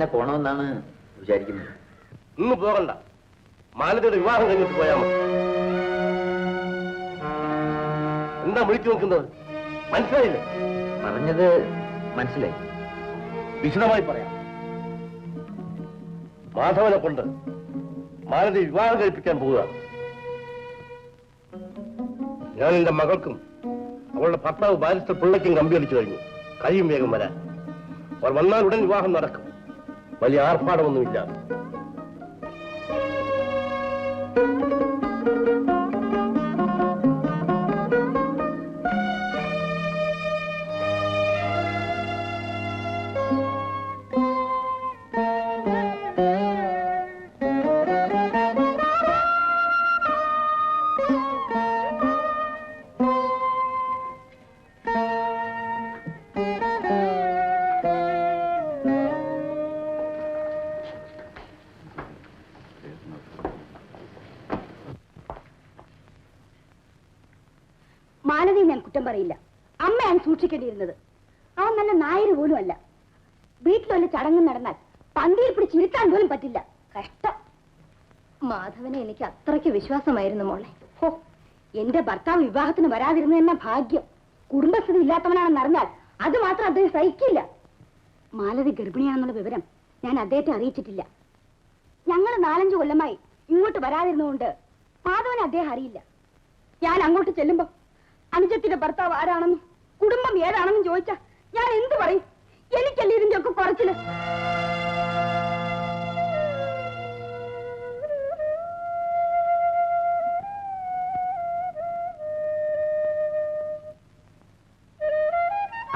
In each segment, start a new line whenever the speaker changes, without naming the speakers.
തന്നെ പോണമെന്നാണ് വിചാരിക്കുന്നത്.
ഇന്ന് പോകണ്ട. മാലതിയുടെ വിവാഹം കഴിഞ്ഞിട്ട് പോയാൽ മതി. എന്താ വിളിച്ചു നോക്കുന്നത്? മനസ്സിലായില്ലേ?
പറഞ്ഞത് മനസ്സിലായി.
വിശദമായി പറയാം. മാധവനെ കൊണ്ട് മാലതി വിവാഹം കഴിപ്പിക്കാൻ പോവുക. ഞാൻ എന്റെ മകൾക്കും അവളുടെ ഭർത്താവ് ബാരിസ്റ്റർ പിള്ളയ്ക്കും കമ്പി അടിച്ചു കഴിഞ്ഞു. കഴിയും വേഗം വരാൻ. അവർ വന്നാൽ ഉടൻ വിവാഹം നടക്കും. വലിയ ആർഭാടമൊന്നുമില്ല.
സൂക്ഷിക്കേണ്ടിയിരുന്നത് അവൻ നല്ല നായര് പോലും അല്ല. വീട്ടിൽ വല്ല ചടങ്ങ് നടന്നാൽ പന്തിയിൽ പിടിച്ചിരുത്താൻ പോലും പറ്റില്ല. കഷ്ടം. മാധവനെ എനിക്ക് അത്രയ്ക്ക് വിശ്വാസമായിരുന്നു മോളെ. ഹോ എന്റെ ഭർത്താവ് വിവാഹത്തിന് വരാതിരുന്ന എന്ന ഭാഗ്യം. കുടുംബസ്ഥിതി ഇല്ലാത്തവനാണെന്ന് അറിഞ്ഞാൽ അത് മാത്രം അദ്ദേഹം സഹിക്കില്ല. മാലതി ഗർഭിണിയാണെന്നുള്ള വിവരം ഞാൻ അദ്ദേഹത്തെ അറിയിച്ചിട്ടില്ല. ഞങ്ങൾ നാലഞ്ചു കൊല്ലമായി ഇങ്ങോട്ട് വരാതിരുന്നുകൊണ്ട് മാധവനെ അദ്ദേഹം അറിയില്ല. ഞാൻ അങ്ങോട്ട് ചെല്ലുമ്പോ അനുജത്തിന്റെ ഭർത്താവ് ആരാണെന്നും കുടുംബം ഏതാണെന്ന് ചോദിച്ചാ ഞാൻ എന്തു പറയും? എനിക്കല്ലേ ഇതിന്റെ ഒക്കെ കുറച്ചിൽ?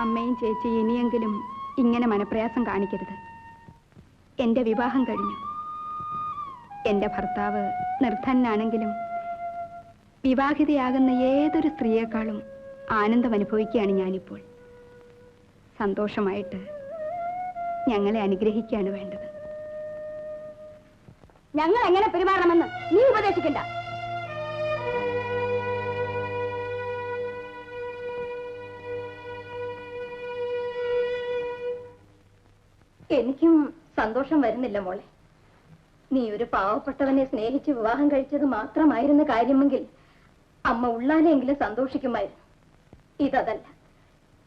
അമ്മയും ചേച്ചി ഇനിയെങ്കിലും ഇങ്ങനെ മനപ്രയാസം കാണിക്കരുത്. എന്റെ വിവാഹം കഴിഞ്ഞു. എന്റെ ഭർത്താവ് നിർധനാണെങ്കിലും വിവാഹിതയാകുന്ന ഏതൊരു സ്ത്രീയെക്കാളും ആനന്ദം അനുഭവിക്കുകയാണ് ഞാനിപ്പോൾ. സന്തോഷമായിട്ട് ഞങ്ങളെ അനുഗ്രഹിക്കുകയാണ് വേണ്ടത്.
ഞങ്ങൾ എങ്ങനെ പെരുമാറണമെന്ന് നീ ഉപദേശിക്കണ്ട. എനിക്കും സന്തോഷം വരുന്നില്ല മോളെ. നീ ഒരു പാവപ്പെട്ടവനെ സ്നേഹിച്ച് വിവാഹം കഴിച്ചത് മാത്രമായിരുന്ന കാര്യമെങ്കിൽ അമ്മ ഉള്ളാലെങ്കിലും സന്തോഷിക്കുമായിരുന്നു. ഇതല്ല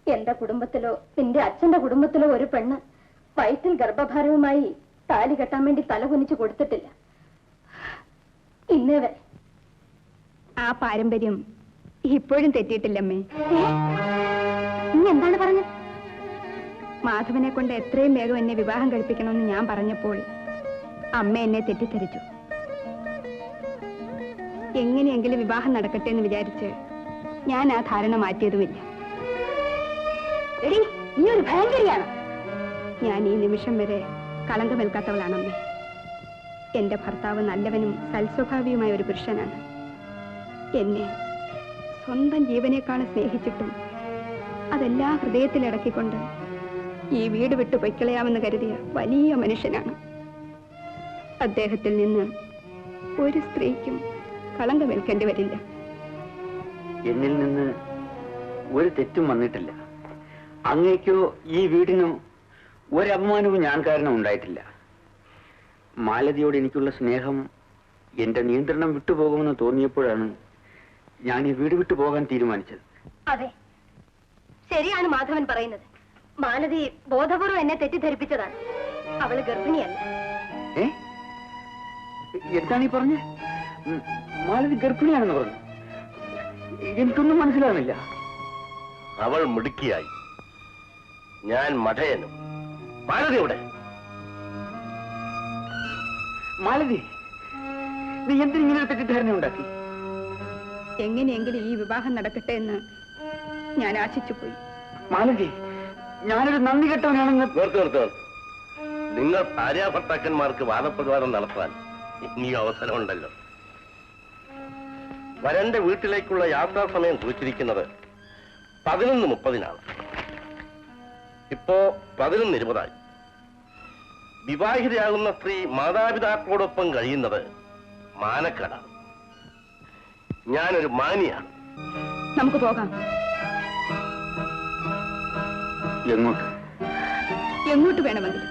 എന്റെ കുടുംബത്തിലോ നിന്റെ അച്ഛന്റെ കുടുംബത്തിലോ ഒരു പെണ്ണ് വയറ്റിൽ ഗർഭഭാരവുമായി താലി കെട്ടാൻ വേണ്ടി തല കുനിച്ചു കൊടുത്തിട്ടില്ല. ഇന്നേ വരെ
ആ പാരമ്പര്യം ഇപ്പോഴും തെറ്റിയിട്ടില്ലമ്മേ.
നീ എന്താണ് പറഞ്ഞത്?
മാധവനെ കൊണ്ട് എത്രയും വേഗം എന്നെ വിവാഹം കഴിപ്പിക്കണമെന്ന് ഞാൻ പറഞ്ഞപ്പോൾ അമ്മ എന്നെ തെറ്റിദ്ധരിച്ചു. എങ്ങനെയെങ്കിലും വിവാഹം നടക്കട്ടെ എന്ന് വിചാരിച്ച് ഞാൻ ആ ധാരണ മാറ്റിയതുമില്ല.
നീ ഒരു ഭയങ്കരിയാണ്.
ഞാൻ ഈ നിമിഷം വരെ കളങ്കമേൽക്കാത്തവളാണമ്മേ എന്റെ ഭർത്താവ് നല്ലവനും സൽസ്വഭാവിയുമായ ഒരു പുരുഷനാണ്. എന്നെ സ്വന്തം ജീവനേക്കാൾ സ്നേഹിച്ചിട്ടും അതെല്ലാ ഹൃദയത്തിലടക്കിക്കൊണ്ട് ഈ വീട് വിട്ടു പൊയ്ക്കളയാമെന്ന് കരുതിയ വലിയ മനുഷ്യനാണ്. അദ്ദേഹത്തിൽ നിന്ന് ഒരു സ്ത്രീക്കും കളങ്കമേൽക്കേണ്ടി വരില്ല.
എന്നിൽ നിന്ന് ഒരു തെറ്റും വന്നിട്ടില്ല. അങ്ങേക്കോ ഈ വീടിനോ ഒരപമാനവും ഞാൻ കാരണം ഉണ്ടായിട്ടില്ല. മാലതിയോട് എനിക്കുള്ള സ്നേഹം എന്റെ നിയന്ത്രണം വിട്ടുപോകുമെന്ന് തോന്നിയപ്പോഴാണ് ഞാൻ ഈ വീട് വിട്ടു പോകാൻ തീരുമാനിച്ചത്.
അതെ. ശരിയാണ് മാധവൻ പറയുന്നത്. മാലതി ബോധപൂർവം എന്നെ തെറ്റിദ്ധരിപ്പിച്ചതാണ്. അവൾ ഗർഭിണിയല്ല.
ഏ? എന്താണ് ഈ പറഞ്ഞ? മാലതി ഗർഭിണിയാണെന്ന് പറഞ്ഞു. എനിക്കൊന്നും മനസ്സിലാകുന്നില്ല
അവൾ മിടുക്കിയായി. ഞാൻ മഠയനും. മാലതി എവിടെ?
മാലതി നീ എന്തിനിങ്ങനെ തെറ്റിദ്ധാരണ ഉണ്ടാക്കി?
എങ്ങനെയെങ്കിലും ഈ വിവാഹം നടക്കട്ടെ എന്ന് ഞാൻ ആശിച്ചു പോയി.
മാലതി ഞാനൊരു നന്ദി കെട്ടവനാണെന്ന്
നിർത്ത്. നിങ്ങൾ ഭാര്യാഭർത്താക്കന്മാർക്ക് വാദപ്രതിവാദം നടത്താൻ ഇനിയും അവസരമുണ്ടല്ലോ. വരന്റെ വീട്ടിലേക്കുള്ള യാത്രാ സമയം കുറിച്ചിരിക്കുന്നത് പതിനൊന്ന് മുപ്പതിനാണ്. ഇപ്പോ പതിനൊന്ന് ഇരുപതായി. വിവാഹിതയാകുന്ന സ്ത്രീ മാതാപിതാക്കളോടൊപ്പം കഴിയുന്നത് മാനക്കേടാണ്. ഞാനൊരു മാനിയാണ്.
നമുക്ക് പോകാം.
എങ്ങോട്ട്?
എങ്ങോട്ട് വേണമെങ്കിൽ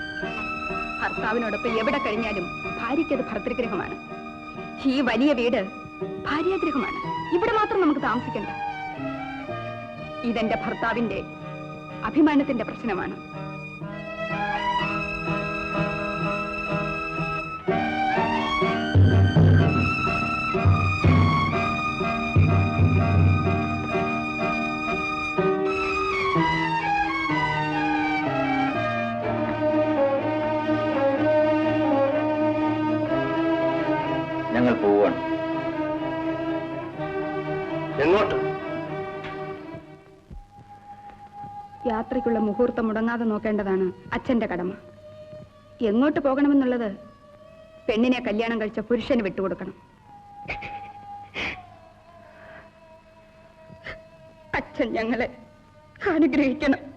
ഭർത്താവിനോടൊപ്പം എവിടെ കഴിഞ്ഞാലും ഭാര്യയ്ക്കത് ഭർത്തൃഗ്രഹമാണ്. ഈ വലിയ വീട് ഭാര്യാഗ്രഹമാണ്. ഇവിടെ മാത്രം നമുക്ക് താമസിക്കണ്ട. ഇതെന്റെ ഭർത്താവിന്റെ അഭിമാനത്തിന്റെ പ്രശ്നമാണ്. യാത്രയ്ക്കുള്ള മുഹൂർത്തം മുടങ്ങാതെ നോക്കേണ്ടതാണ് അച്ഛന്റെ കടമ. എങ്ങോട്ട് പോകണമെന്നുള്ളത് പെണ്ണിനെ കല്യാണം കഴിച്ച പുരുഷന് വിട്ടുകൊടുക്കണം. അച്ഛൻ ഞങ്ങളെ അനുഗ്രഹിക്കണം.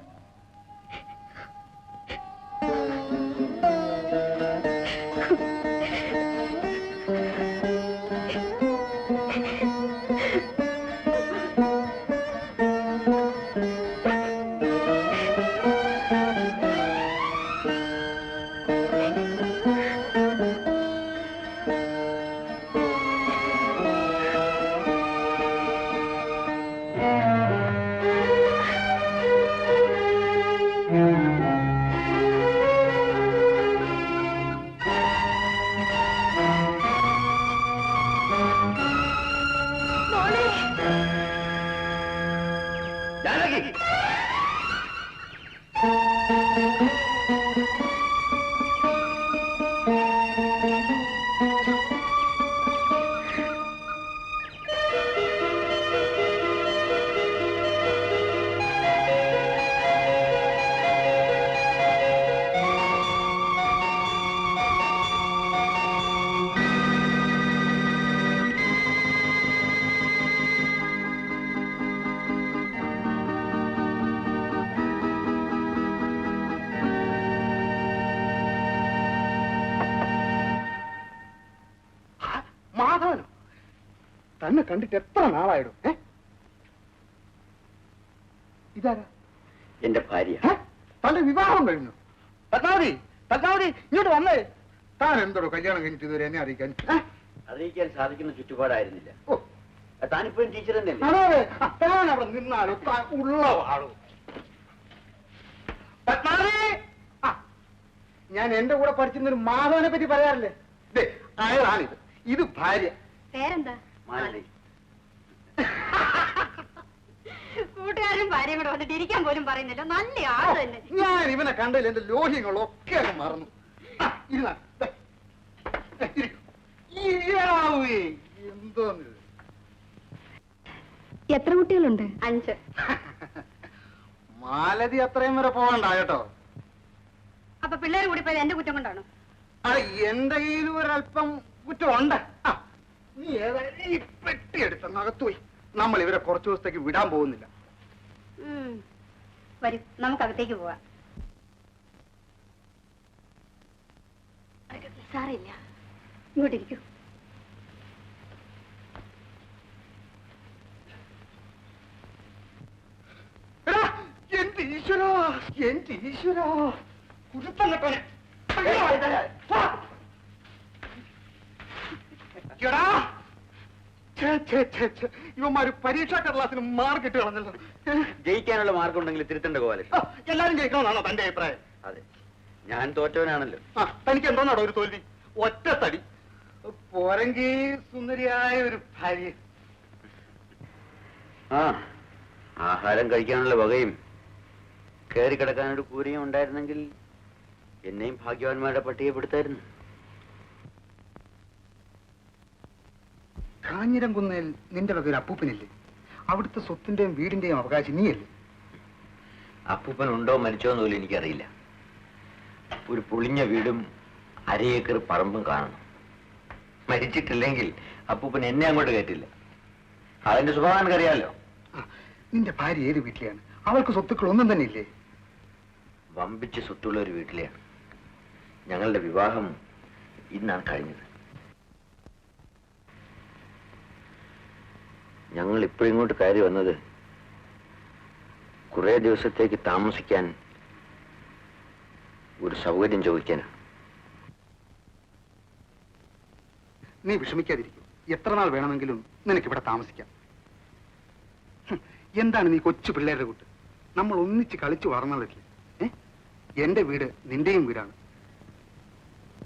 Thank
you. തന്നെ കണ്ടിട്ട് എത്ര നാളായിടും ഏ? ഇതാരാ?
എന്റെ ഭാര്യ?
തന്റെ വിവാഹം കഴിഞ്ഞു. പത്മാവതി പത്മാവതി ഇങ്ങോട്ട് വന്നേ. താൻ എന്തോടോ കല്യാണം കഴിഞ്ഞിട്ട് ഇതുവരെ എന്നെ അറിയിക്കാൻ?
അറിയിക്കാൻ സാധിക്കുന്ന ചുറ്റുപാടായിരുന്നില്ല.
ഓ.
താനിപ്പോഴും ടീച്ചർ തന്നെയല്ലേ
താൻ അവിടെ നിന്നാലോ താൻ ഉള്ള വാളോ. പത്മാവതി! ഞാൻ എന്റെ കൂടെ പഠിച്ചിരുന്നൊരു മാധവനെ പറ്റി പറയാറില്ലേ? ദേ അയാളാണിത്. ഇത് ഭാര്യ.
പേരെന്താ?
മാലതി
കൂട്ടുകാരും ഭാര്യയും കൂടെ വന്നിട്ട് ഇരിക്കാൻ പോലും പറയുന്നില്ല നല്ല ആൾ തന്നെ
ഞാൻ ഇവനെ കണ്ടതിൽ എന്റെ ലോഹ്യങ്ങളൊക്കെ അങ്ങ് മറന്നു ആ, ഇരുന്നാ. ദേ. ദേ, ഇരിക്കൂ. ഈയാവേ. എന്തോന്നിത്
എത്ര കുട്ടികളുണ്ട്
അഞ്ച്
മാലതി അത്രയും വരെ പോകണ്ട കേട്ടോ
അപ്പൊ പിള്ളേർ കൂടി പോയത് എന്റെ കുറ്റം കൊണ്ടാണോ
ആ എന്റെ കയ്യിൽ ഒരല്പം കുറ്റമുണ്ട് ആ, നീ ഏതായാലും ഈ പെട്ടി എടുത്തങ്ങ് അകത്ത് പോയി നമ്മൾ ഇവരെ കുറച്ചു ദിവസത്തേക്ക് വിടാൻ പോകുന്നില്ല.
വരൂ നമുക്കകത്തേക്ക് പോവാം സാറില്ല ഇങ്ങോട്ടിരിക്കൂ
എടാ, എന്റെ ഈശ്വര എന്റെ ഈശ്വര കുരുത്തം വാ. എടാ. ഇവന്മാര് പരീക്ഷാ കടലാസിന് മാർക്ക് ഇട്ട് കളഞ്ഞല്ലോ.
ജയിക്കാനുള്ള മാർഗം ഉണ്ടെങ്കിൽ തിരുത്തേണ്ട ഗോപാലകൃഷ്ണൻ.
എല്ലാരും ജയിക്കണമെന്നാണോ തന്റെ അഭിപ്രായം?
അതെ. ഞാൻ തോറ്റവനാണല്ലോ.
ആ തനിക്ക് എന്തോന്നാടോ ഒരു തോൽവി? ഒറ്റ തടി. പോരങ്കി സുന്ദരിയായ ഒരു ഭാര്യ.
ആ ആഹാരം കഴിക്കാനുള്ള വകയും കയറി കിടക്കാനൊരു കൂരയും ഉണ്ടായിരുന്നെങ്കിൽ എന്നെയും ഭാഗ്യവാന്മാരുടെ പട്ടികപ്പെടുത്തായിരുന്നു.
കാഞ്ഞിരം കുന്നേൽ നിന്റെ വക ഒരു അപ്പൂപ്പനില്ലേ? അവിടുത്തെ സ്വത്തിന്റെയും വീടിന്റെയും അവകാശം നീയല്ലേ?
അപ്പൂപ്പൻ ഉണ്ടോ മരിച്ചോ എന്ന് പോലും എനിക്കറിയില്ല. ഒരു പൊളിഞ്ഞ വീടും അരയേക്കർ പറമ്പും കാണണം. മരിച്ചിട്ടില്ലെങ്കിൽ അപ്പൂപ്പൻ എന്നെ അങ്ങോട്ട് കയറ്റില്ല. അതിന്റെ സ്വഭാവം എനിക്കറിയാമല്ലോ
നിന്റെ ഭാര്യ ഏത് വീട്ടിലാണ് അവൾക്ക് സ്വത്തുക്കൾ ഒന്നും തന്നെ ഇല്ലേ
വമ്പിച്ച് സ്വത്തുള്ള ഒരു വീട്ടിലെയാണ്. ഞങ്ങളുടെ വിവാഹം ഇന്നാണ് കഴിഞ്ഞത്. ഞങ്ങൾ ഇപ്പോഴിങ്ങോട്ട് കയറി വന്നത് കുറേ ദിവസത്തേക്ക് താമസിക്കാൻ ഒരു സൗകര്യം ചോദിക്കാനാണ്.
നീ വിഷമിക്കാതിരിക്കും. എത്ര നാൾ വേണമെങ്കിലും നിനക്കിവിടെ താമസിക്കാം. എന്താണ് നീ കൊച്ചു പിള്ളേരുടെ കൂട്ട്? നമ്മൾ ഒന്നിച്ച് കളിച്ചു വളർന്നതല്ലേ എന്റെ വീട് നിന്റെയും വീടാണ്.